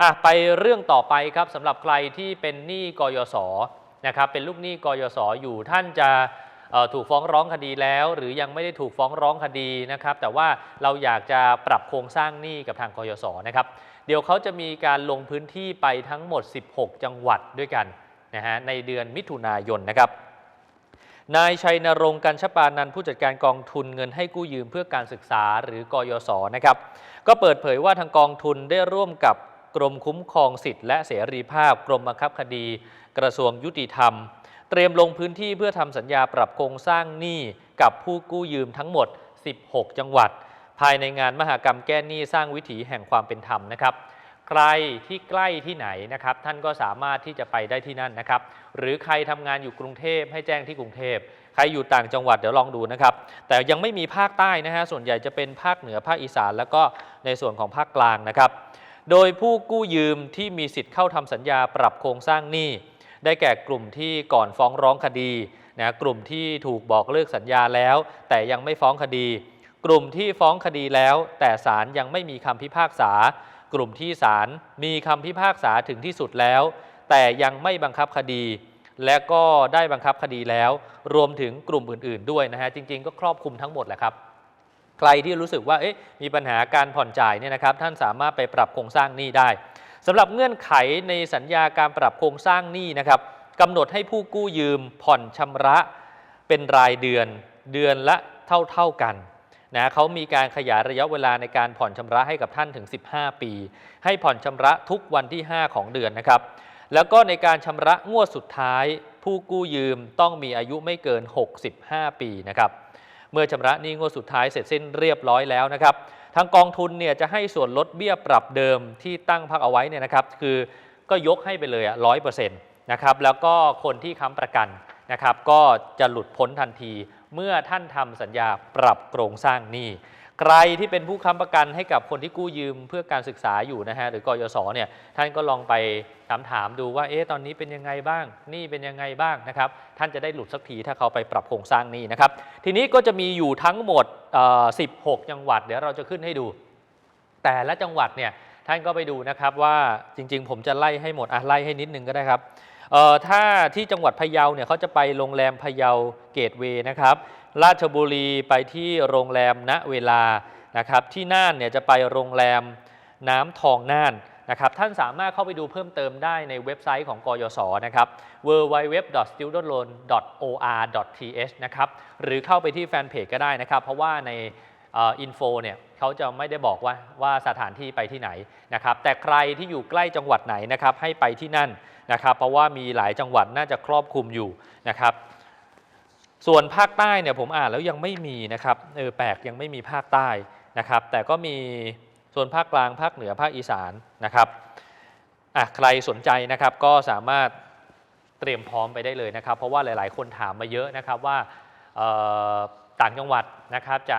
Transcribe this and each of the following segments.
อะไปเรื่องต่อไปครับสำหรับใครที่เป็นหนี้กยศนะครับเป็นลูกหนี้กยศอยู่ท่านจะถูกฟ้องร้องคดีแล้ว หรือยังไม่ได้ถูกฟ้องร้องคดีนะครับ แต่ว่าเราอยากจะปรับโครงสร้างหนี้กับทางกยศนะครับ เดี๋ยวเขาจะมีการลงพื้นที่ไปทั้งหมด 16 จังหวัดด้วยกันนะฮะในเดือนมิถุนายนนะครับนายชัยนรงค์กันชปานันผู้จัดการกองทุนเงินให้กู้ยืมเพื่อการศึกษาหรือกยศนะครับ ก็เปิดเผยว่าทางกองทุนได้ร่วมกับ กรมคุ้มครองสิทธิและเสรีภาพ กรมบังคับคดี กระทรวงยุติธรรม เตรียมลงพื้นที่เพื่อทำสัญญาปรับโครงสร้างหนี้กับผู้กู้ยืมทั้งหมด 16 จังหวัด ภายในงานมหกรรมแก้หนี้สร้างวิถีแห่งความเป็นธรรมนะครับใครที่ใกล้ที่ไหนนะครับ ท่านก็สามารถที่จะไปได้ที่นั่นนะครับ หรือใครทำงานอยู่กรุงเทพให้แจ้งที่กรุงเทพใครอยู่ต่างจังหวัดเดี๋ยวลองดูนะครับ แต่ยังไม่มีภาคใต้นะฮะส่วนใหญ่จะเป็นภาคเหนือภาคอีสาน แล้วก็ในส่วนของภาคกลางนะครับ โดยผู้กู้ยืมที่มีสิทธิ์เข้าทำสัญญาปรับโครงสร้างหนี้ ได้แก่กลุ่มที่ก่อนฟ้องร้องคดีนะกลุ่มที่ถูกบอกเลิกสัญญาแล้ว แต่ยังไม่ฟ้องคดี กลุ่มที่ฟ้องคดีแล้ว แต่ศาลยังไม่มีคำพิพากษา กลุ่มที่ศาลมีคำพิพากษาถึงที่สุดแล้ว แต่ยังไม่บังคับคดี และก็ได้บังคับคดีแล้ว รวมถึงกลุ่มอื่น ๆ ด้วยนะฮะจริง ๆ ก็ครอบคลุมทั้งหมดแหละครับ ใครที่รู้สึกว่ามีปัญหาการผ่อนจ่ายเนี่ยนะครับท่านสามารถไปปรับโครงสร้างหนี้ได้สำหรับเงื่อนไขในสัญญาการปรับโครงสร้างหนี้นะครับกำหนดให้ผู้กู้ยืมผ่อนชำระเป็นรายเดือนเดือนละเท่าๆกันนะเขามีการขยายระยะเวลาในการผ่อนชำระให้กับท่านถึง 15 ปี ให้ผ่อนชำระทุกวันที่ 5 ของเดือนนะครับ แล้วก็ในการชำระงวดสุดท้าย ผู้กู้ยืมต้องมีอายุไม่เกิน 65 ปีนะครับ เมื่อชำระหนี้งวดสุดท้ายเสร็จสิ้นเรียบร้อยแล้วนะครับทางกองทุนเนี่ยจะให้ส่วนลดเบี้ยปรับเดิมที่ตั้งพักเอาไว้เนี่ยนะครับ คือก็ยกให้ไปเลยร้อยเปอร์เซ็นต์นะครับแล้วก็คนที่ค้ำประกันนะครับ ก็จะหลุดพ้นทันที เมื่อท่านทำสัญญาปรับโครงสร้างหนี้ ใครที่เป็นผู้ค้ำประกันให้กับคนที่กู้ยืมเพื่อการศึกษาอยู่นะฮะหรือกยศเนี่ยท่านก็ลองไปถามถามดูว่าเอ๊ะตอนนี้เป็นยังไงบ้างนี่เป็นยังไงบ้างนะครับท่านจะได้หลุดสักทีถ้าเขาไปปรับโครงสร้างนี้นะครับทีนี้ก็จะมีอยู่ทั้งหมด 16 จังหวัด เดี๋ยวเราจะขึ้นให้ดู แต่ละจังหวัดเนี่ยท่านก็ไปดูนะครับว่าจริง ๆ ผมจะไล่ให้หมดอะไล่ให้นิดนึงก็ได้ครับ เอ่อถ้าที่จังหวัดพะเยาเนี่ยเขาจะไปโรงแรมพะเยาเกตเวย์นะครับ ราชบุรีไปที่โรงแรมณเวลานะครับ ที่น่านเนี่ยจะไปโรงแรมน้ำทองน่านนะครับ ท่านสามารถเข้าไปดูเพิ่มเติมได้ในเว็บไซต์ของกยศนะครับ www.studentloan.or.th นะครับหรือเข้าไปที่แฟนเพจก็ได้นะครับ เพราะว่าในอินโฟเนี่ยเขาจะไม่ได้บอกว่าว่าสถานที่ไปที่ไหนนะครับ แต่ใครที่อยู่ใกล้จังหวัดไหนนะครับให้ไปที่นั่น นะครับ เพราะว่ามีหลายจังหวัดน่าจะครอบคลุมอยู่นะครับ ส่วนภาคใต้เนี่ยผมอ่านแล้วยังไม่มีนะครับเออแปลกยังไม่มีภาคใต้นะครับ แต่ก็มีส่วนภาคกลางภาคเหนือภาคอีสานนะครับอะใครสนใจนะครับก็สามารถเตรียมพร้อมไปได้เลยนะครับ เพราะว่าหลาย ๆ คนถามมาเยอะนะครับว่าต่างจังหวัดนะครับจะ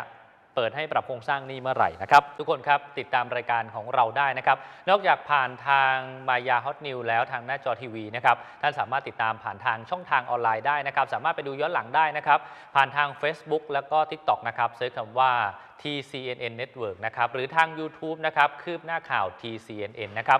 เปิดให้ปรับโครงสร้างหนี้เมื่อไหร่นะครับ ทุกคนครับติดตามรายการของเราได้นะครับ นอกจากผ่านทางมายาฮอตนิวแล้วทางหน้าจอทีวีนะครับท่านสามารถติดตามผ่านทางช่องทางออนไลน์ได้นะครับ สามารถไปดูย้อนหลังได้นะครับ ผ่านทาง Facebook แล้วก็ TikTok นะครับเซิร์ชคำว่า TCNN Network นะครับหรือทาง YouTube นะครับคืบหน้าข่าว TCNN นะครับ